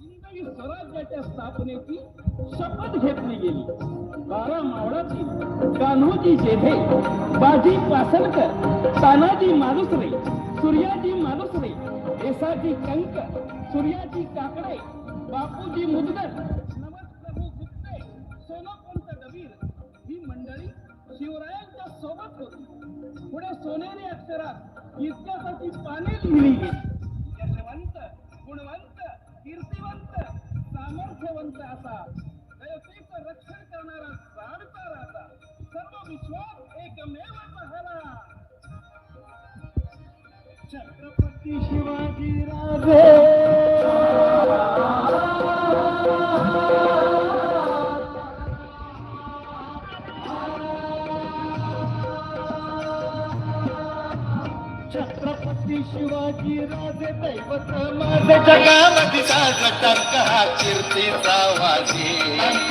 स्वराज्याच्या स्थापनेची शपथ घेतली गेली. बारा मावळाची कान्होजी शेधे बाजी पासलकर तानाजी मालुसरे सूर्याजी मालुसरे एसाजी कंक सूर्याजी काकडे बापूजी मुदगर नवसप्रभू गुप्ते सोनपंत ही मंडळी शिवरायांच्या सोबत होती. पुढे सोनेरी अक्षरात इतिहासाची पाने लिहिली गेली. करणारा जाणता राहता सर्व विश्वास एकमेव पाहला छत्रपती शिवाजी राजे. छत्रपती शिवाजी राजे दैवत माझे. जगामध्ये साजरा टंक हा कीर्तीचा वाजी. टंक